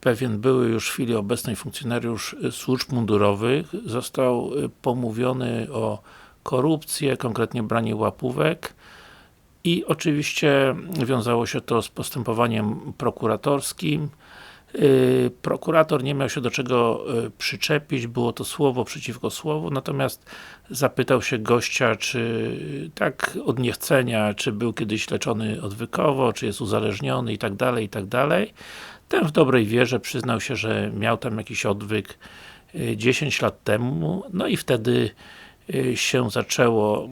pewien były już w chwili obecnej funkcjonariusz y, służb mundurowych został y, pomówiony o korupcję, konkretnie branie łapówek i oczywiście wiązało się to z postępowaniem prokuratorskim. Yy, Prokurator nie miał się do czego przyczepić, było to słowo przeciwko słowu, natomiast zapytał się gościa, czy tak od niechcenia, czy był kiedyś leczony odwykowo, czy jest uzależniony i tak dalej, i tak dalej. Ten w dobrej wierze przyznał się, że miał tam jakiś odwyk yy, 10 lat temu, no i wtedy yy, się zaczęło.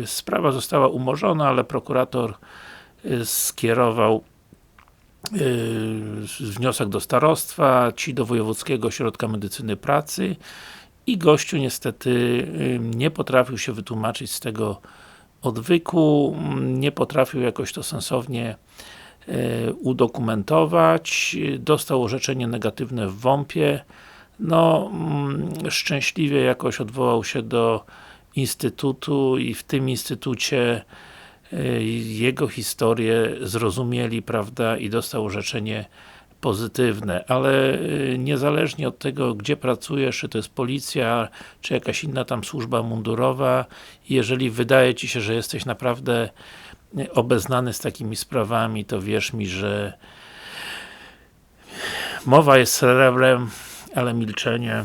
Yy, Sprawa została umorzona, ale prokurator skierował wniosek do starostwa, ci do Wojewódzkiego Ośrodka Medycyny Pracy i gościu niestety nie potrafił się wytłumaczyć z tego odwyku, nie potrafił jakoś to sensownie udokumentować, yy, dostał orzeczenie negatywne w WOMP-ie, no mm, szczęśliwie jakoś odwołał się do Instytutu i w tym Instytucie y, jego historię zrozumieli, prawda, i dostał orzeczenie pozytywne, ale y, niezależnie od tego, gdzie pracujesz, czy to jest policja, czy jakaś inna tam służba mundurowa, jeżeli wydaje Ci się, że jesteś naprawdę obeznany z takimi sprawami, to wierz mi, że mowa jest srebrem, ale milczenie